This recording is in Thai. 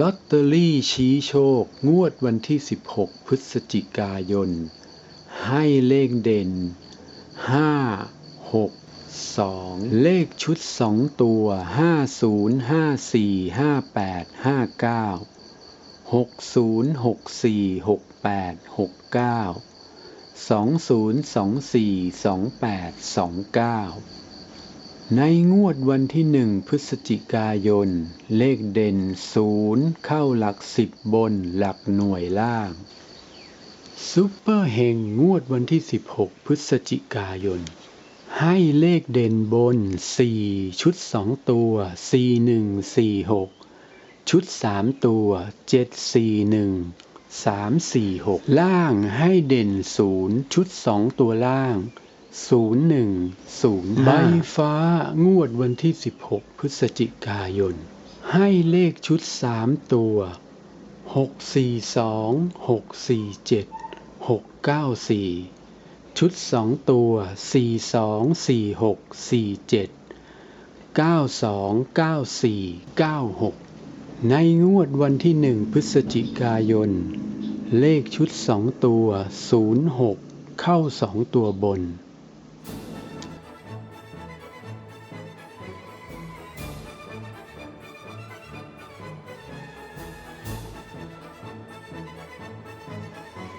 ลอตเตอรี่ชี้โชค งวดวันที่ 16 พฤศจิกายน ให้เลขเด่น 5 6 2 เลขชุด 2 ตัว 50 54 58 59 60 64 68 69 20 24 28 29 ในงวดวันที่หนึ่งพฤศจิกายน เลขเด่นศูนย์เข้าหลักสิบบนหลักหน่วยล่าง ซุปเปอร์เฮงงวดวันที่ 16 พฤศจิกายน ให้เลขเด่นบน 4 ชุด 2 ตัว 4146 ชุด 3 ตัว 741 346 ล่างให้เด่น 0 ชุด 2 ตัวล่าง 0105ใบฟ้างวดวันที่ 16 พฤศจิกายน ให้เลขชุด 3 ตัว 642 647 694 ชุด 2 ตัว 42 46 47 92 94 96 ในงวดวันที่ 1 พฤศจิกายน เลขชุด 2 ตัว 06 เข้า 2 ตัวบน